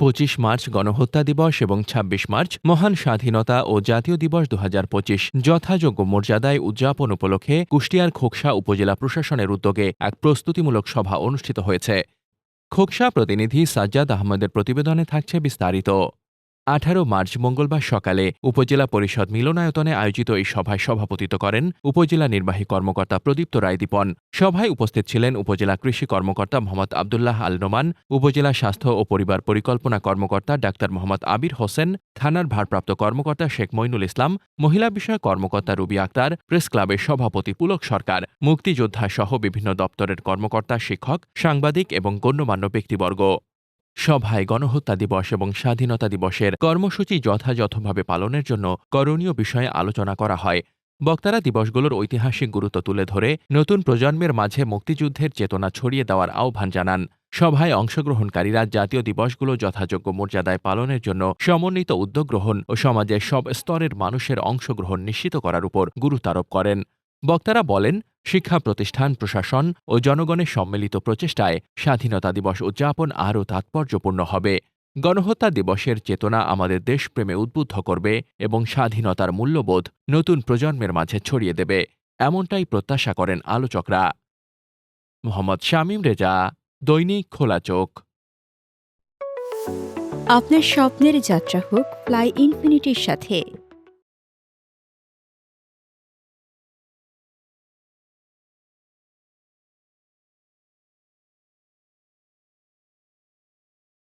পঁচিশ মার্চ গণহত্যা দিবস এবং ২৬ মার্চ মহান স্বাধীনতা ও জাতীয় দিবস দু হাজার পঁচিশ যথাযোগ্য মর্যাদায় উদযাপন উপলক্ষে কুষ্টিয়ার খোকসা উপজেলা প্রশাসনের উদ্যোগে এক প্রস্তুতিমূলক সভা অনুষ্ঠিত হয়েছে। খোকসা প্রতিনিধি সাজ্জাদ আহমদের প্রতিবেদনে থাকছে বিস্তারিত। আঠারো মার্চ মঙ্গলবার সকালে উপজেলা পরিষদ মিলনায়তনে আয়োজিত এই সভায় সভাপতিত্ব করেন উপজেলা নির্বাহী কর্মকর্তা প্রদীপ্ত রায়দীপন। সভায় উপস্থিত ছিলেন উপজেলা কৃষি কর্মকর্তা মোহাম্মদ আবদুল্লাহ আল নোমান, উপজেলা স্বাস্থ্য ও পরিবার পরিকল্পনা কর্মকর্তা ডাক্তার মোহাম্মদ আবির হোসেন, থানার ভারপ্রাপ্ত কর্মকর্তা শেখ মইনুল ইসলাম, মহিলা বিষয়ক কর্মকর্তা রুবি আক্তার, প্রেস ক্লাবের সভাপতি পুলক সরকার, মুক্তিযোদ্ধা সহ বিভিন্ন দপ্তরের কর্মকর্তা, শিক্ষক, সাংবাদিক এবং গণ্যমান্য ব্যক্তিবর্গ। সভায় গণহত্যা দিবস এবং স্বাধীনতা দিবসের কর্মসূচি যথাযথভাবে পালনের জন্য করণীয় বিষয়ে আলোচনা করা হয়। বক্তারা দিবসগুলোর ঐতিহাসিক গুরুত্ব তুলে ধরে নতুন প্রজন্মের মাঝে মুক্তিযুদ্ধের চেতনা ছড়িয়ে দেওয়ার আহ্বান জানান। সভায় অংশগ্রহণকারীরা জাতীয় দিবসগুলো যথাযোগ্য মর্যাদায় পালনের জন্য সমন্বিত উদ্যোগ গ্রহণ ও সমাজের সব স্তরের মানুষের অংশগ্রহণ নিশ্চিত করার উপর গুরুত্বারোপ করেন। বক্তারা বলেন শিক্ষা প্রতিষ্ঠান, প্রশাসন ও জনগণের সম্মিলিত প্রচেষ্টায় স্বাধীনতা দিবস উদযাপন আরও তাৎপর্যপূর্ণ হবে। গণহত্যা দিবসের চেতনা আমাদের দেশপ্রেমে উদ্বুদ্ধ করবে এবং স্বাধীনতার মূল্যবোধ নতুন প্রজন্মের মাঝে ছড়িয়ে দেবে, এমনটাই প্রত্যাশা করেন আলোচকরা। মোহাম্মদ শামীম রেজা, দৈনিক খোলা চোখ। আপনার স্বপ্নের যাত্রা হোক, ফ্লাই ইনফিনিটির সাথে।